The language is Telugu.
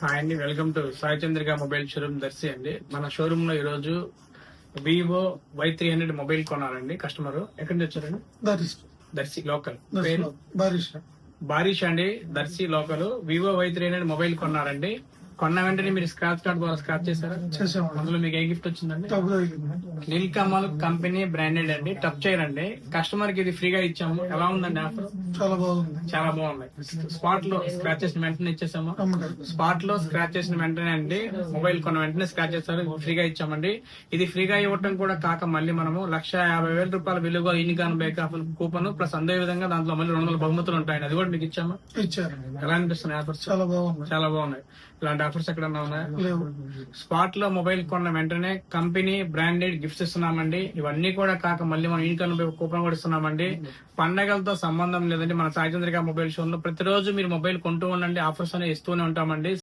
హాయ్ అండి welcome to Sai Chandrika mobile showroom Darsi అండి మన షోరూమ్లో ఈ రోజు Vivo Y three hundred mobile కొన్నారండి customer ఎక్కడి నుంచి వచ్చారండి? దర్శి లోకల్ పేరు? బారిష్ బారిష్ అండి. Darsi local Vivo Y three hundred mobile కొన్నారండి. కొన్న వెంటనే మీరు స్క్రాచ్ కార్డ్ ద్వారా స్క్రాచ్ చేశారా? అందులో మీకు ఏ గిఫ్ట్ వచ్చిందండి? తగిలింది నీల్కమల్ కంపెనీ బ్రాండెడ్ అండి టచ్ చేయరండి కస్టమర్కి ఇది ఫ్రీగా ఇచ్చాము. ఎలా ఉందండి ఆఫర్ చాలా బాగుంది. చాలా బాగుంది స్పాట్లో స్క్రాచ్ చేసిన వెంటనే ఇచ్చేసాము. స్పాట్లో స్క్రాచ్ చేసిన వెంటనే అండి మొబైల్ కొన్న వెంటనే స్క్రాచ్ చేస్తారు ఫ్రీగా ఇచ్చామండి. ఇది ఫ్రీగా ఇవ్వటం కూడా కాక మళ్ళీ మనము లక్ష యాభై వేల రూపాయల విలువ ఇన్కాన్ బేక్ ఆఫ్ కూపన్ ప్లస్ అదే విధంగా దాంట్లో మళ్ళీ రెండు వందల బహుమతులు ఉంటాయండి. అది కూడా మీకు ఇచ్చాము? ఇచ్చారు ఎలా అనిపిస్తున్నాయి ఆఫర్స్ చాలా బాగుంది చాలా బాగున్నాయి. ఇలాంటి ఆఫర్స్ ఎక్కడన్నా ఉన్నాయా? స్పాట్లో మొబైల్ కొన్న వెంటనే కంపెనీ బ్రాండెడ్ గిఫ్ట్స్ ఇస్తున్నామండి. ఇవన్నీ కూడా కాక మళ్ళీ మనం ఇన్కమ్ కూపన్ కూడా ఇస్తున్నామండి. పండగలతో సంబంధం లేదండి. మన సాయి చంద్రిక మొబైల్ షో లో ప్రతిరోజు మీరు మొబైల్ కొంటూ ఉండండి. ఆఫర్స్ అనేవి ఇస్తూనే ఉంటామండి.